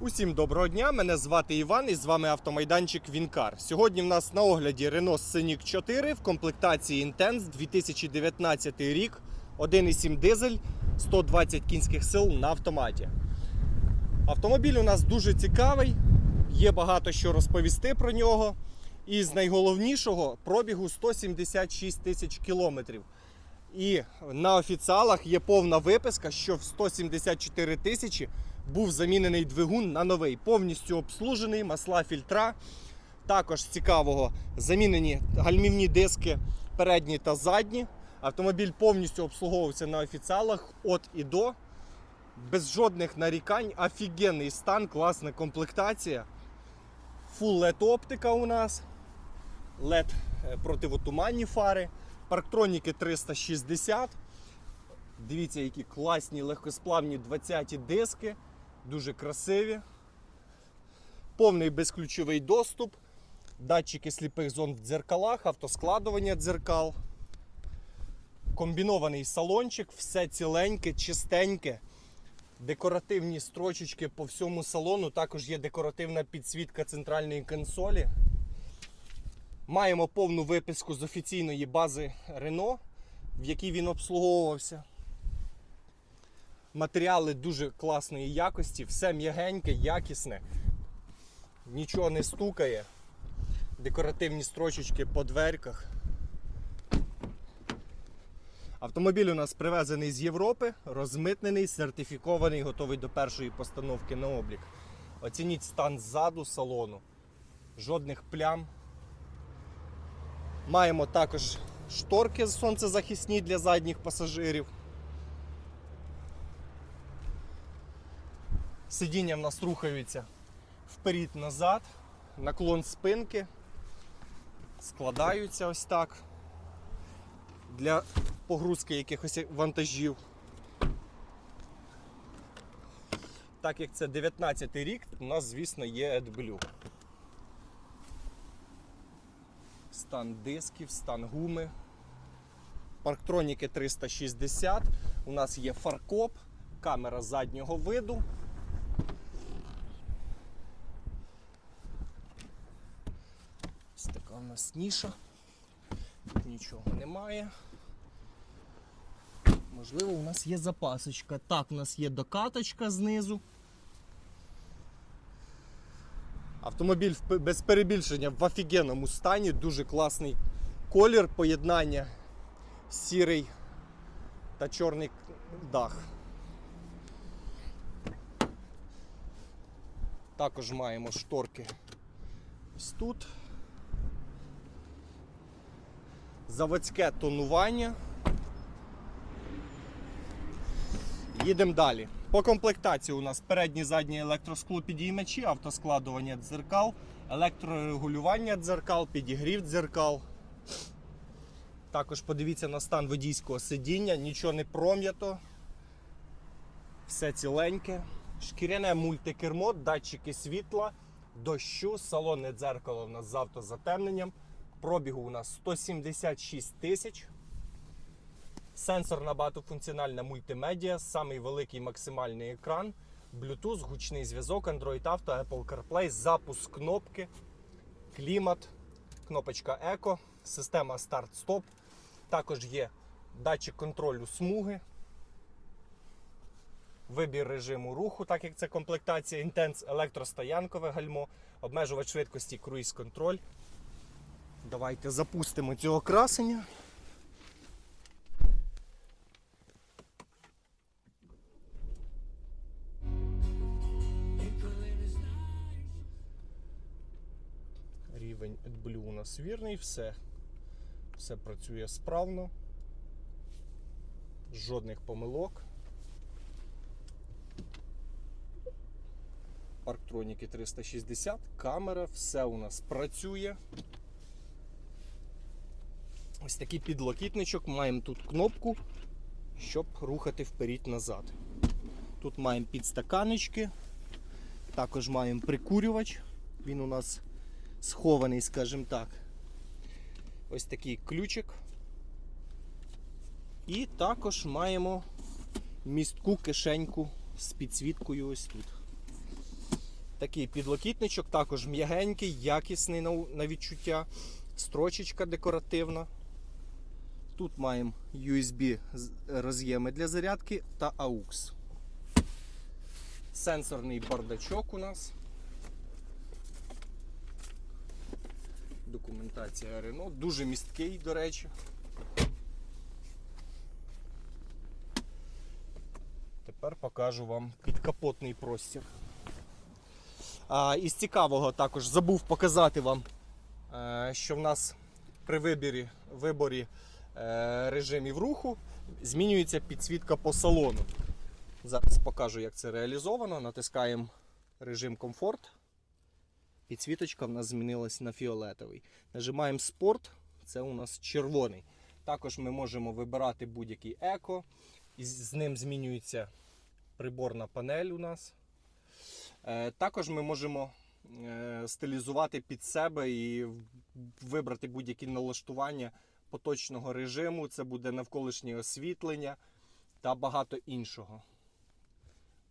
Усім доброго дня! Мене звати Іван і з вами автомайданчик Вінкар. Сьогодні в нас на огляді Renault Scenic 4 в комплектації Intense 2019 рік, 1,7 дизель, 120 кінських сил на автоматі. Автомобіль у нас дуже цікавий, є багато що розповісти про нього. І з найголовнішого пробігу 176 тисяч кілометрів. І на офіціалах є повна виписка, що в 174 тисячі був замінений двигун на новий, повністю обслужений, масла фільтра. Також цікавого замінені гальмівні диски передні та задні. Автомобіль повністю обслуговувався на офіціалах від і до. Без жодних нарікань, офігенний стан, класна комплектація. Full LED оптика у нас. LED е, противотуманні фари. Парктроніки 360. Дивіться, які класні легкосплавні 20-ті диски. Дуже красиві. Повний безключовий доступ. Датчики сліпих зон в дзеркалах, автоскладування дзеркал. Комбінований салончик, все ціленьке, чистеньке. Декоративні строчечки по всьому салону. Також є декоративна підсвітка центральної консолі. Маємо повну виписку з офіційної бази Renault, в якій він обслуговувався. Матеріали дуже класної якості, все м'ягеньке, якісне, нічого не стукає. Декоративні строчечки по дверках. Автомобіль у нас привезений з Європи, розмитнений, сертифікований, готовий до першої постановки на облік. Оцініть стан ззаду салону. Жодних плям. Маємо також шторки сонцезахисні для задніх пасажирів. Сидіння в нас рухаються вперед-назад, наклон спинки, складаються ось так для погрузки якихось вантажів. Так як це 19 рік, у нас, звісно, є AdBlue. Стан дисків, стан гуми. Парктроніки 360. У нас є фаркоп, камера заднього виду. Ось така у нас ніша. Тут нічого немає. Можливо, у нас є запасочка. Так, у нас є докаточка знизу. Автомобіль без перебільшення в офігенному стані, дуже класний колір, поєднання сірий та чорний дах. Також маємо шторки ось тут. Заводське тонування. Їдемо далі. По комплектації у нас передні задні електросклопідіймачі, автоскладування дзеркал, електрорегулювання дзеркал, підігрів дзеркал. Також подивіться на стан водійського сидіння, нічого не пром'ято. Все ціленьке. Шкіряне мультикермо, датчики світла, дощу, салонне дзеркало у нас з автозатемненням. Пробігу у нас 176 тисяч. Сенсорна багатофункціональна мультимедіа, самий великий максимальний екран, Bluetooth, гучний зв'язок, Android Auto, Apple CarPlay, запуск кнопки, клімат, кнопочка Eco, система старт-стоп. Також є датчик контролю смуги, вибір режиму руху, так як це комплектація Intense, електростоянкове гальмо, обмежувач швидкості, круїз-контроль. Давайте запустимо цього красення. Рівень AdBlue у нас вірний, все, все працює справно, жодних помилок. Парктроніки 360, камера, все у нас працює. Ось такий підлокітничок, маємо тут кнопку, щоб рухати вперед-назад. Тут маємо підстаканечки, також маємо прикурювач, він у нас схований, скажімо так. Ось такий ключик. І також маємо містку кишеньку з підсвіткою ось тут. Такий підлокітничок, також м'ягенький, якісний на відчуття. Строчечка декоративна. Тут маємо USB роз'єми для зарядки та AUX. Сенсорний бардачок у нас. Документація Renault. Дуже місткий, до речі. Тепер покажу вам підкапотний простір. А, із цікавого також забув показати вам, е, що в нас при виборі, виборі е, режимів руху змінюється підсвітка по салону. Зараз покажу, як це реалізовано. Натискаємо режим комфорт. Підсвіточка в нас змінилась на фіолетовий. Нажимаємо спорт, це у нас червоний. Також ми можемо вибирати будь-який еко. І з з ним змінюється приборна панель у нас. Е, Також ми можемо е, стилізувати під себе і вибрати будь-які налаштування поточного режиму. Це буде навколишнє освітлення та багато іншого.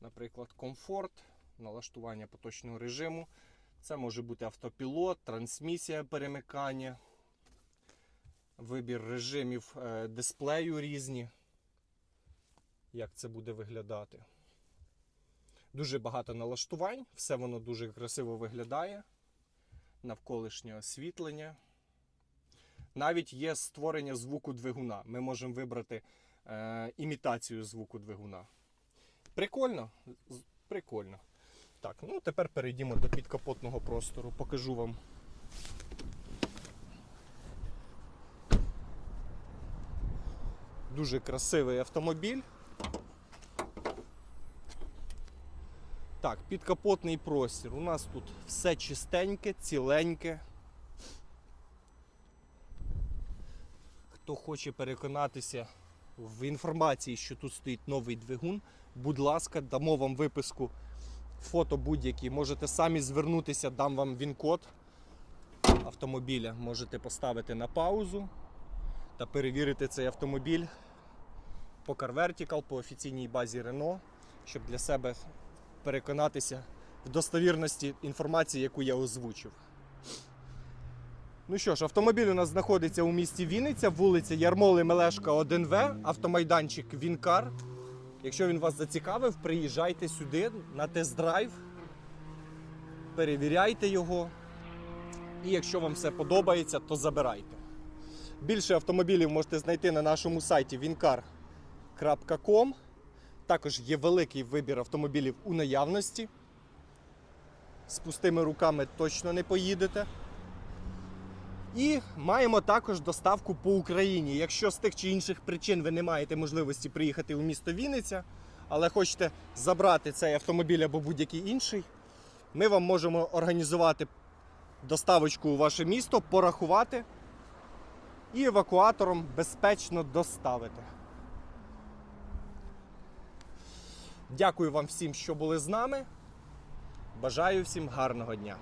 Наприклад, комфорт, налаштування поточного режиму. Це може бути автопілот, трансмісія перемикання, вибір режимів е, дисплею різні. Як це буде виглядати. Дуже багато налаштувань, все воно дуже красиво виглядає. Навколишнє освітлення. Навіть є створення звуку двигуна. Ми можемо вибрати е, імітацію звуку двигуна. Прикольно? Прикольно. Так, ну тепер перейдімо до підкапотного простору. Покажу вам. Дуже красивий автомобіль. Так, підкапотний простір. У нас тут все чистеньке, ціленьке. Хто хоче переконатися в інформації, що тут стоїть новий двигун, будь ласка, дамо вам виписку фото будь-які. Можете самі звернутися, дам вам він-код автомобіля. Можете поставити на паузу та перевірити цей автомобіль по Car Vertical, по офіційній базі Renault, щоб для себе переконатися в достовірності інформації, яку я озвучив. Ну що ж, автомобіль у нас знаходиться у місті Вінниця, вулиця Ярмоли Мелешка 1В, автомайданчик Вінкар. Якщо він вас зацікавив, приїжджайте сюди на тест-драйв, перевіряйте його. І якщо вам все подобається, то забирайте. Більше автомобілів можете знайти на нашому сайті wincar.com. Також є великий вибір автомобілів у наявності. З пустими руками точно не поїдете. І маємо також доставку по Україні. Якщо з тих чи інших причин ви не маєте можливості приїхати у місто Вінниця, але хочете забрати цей автомобіль або будь-який інший, ми вам можемо організувати доставочку у ваше місто, порахувати і евакуатором безпечно доставити. Дякую вам всім, що були з нами. Бажаю всім гарного дня.